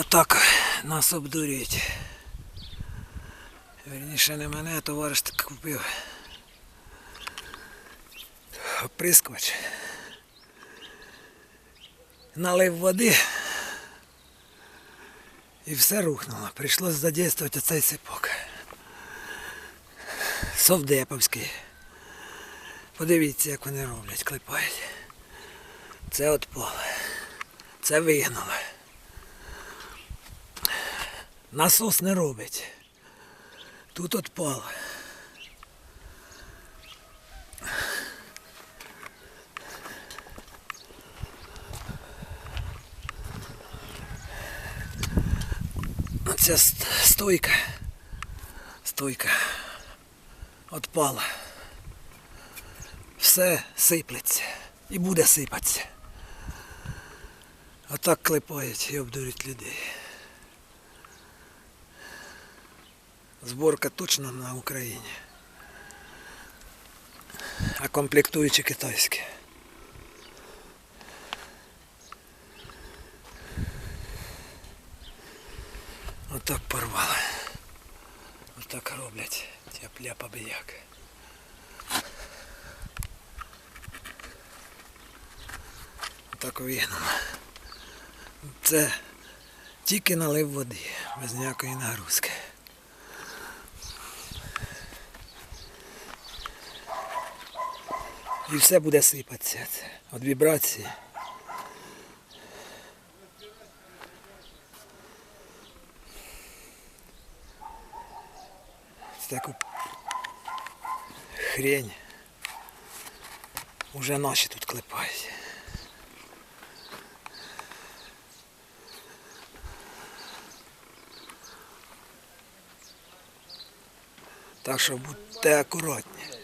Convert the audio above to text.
Отак нас обдурюють. Верніше не мене, а товариш так купив. Оприскувач. Налив води. І все рухнуло. Прийшлося задействувати оцей сипок. Совдеповський. Подивіться, як вони роблять, клепають. Це отпало. Це вигнуло. Насос не робить. Тут отпало. Оця стойка. Стойка. Отпала. Все сиплеться. І буде сипатися. Отак клепають і обдурюють людей. Зборка точно на Україні. А комплектуючі китайські. Отак порвали. Отак роблять ті пляпабияки. Отак вигнано. Це тільки налив води, без ніякої нагрузки. І все буде сипатися від вібрації. Таку хрень. Уже наші тут клепають. Так що будьте акуратні.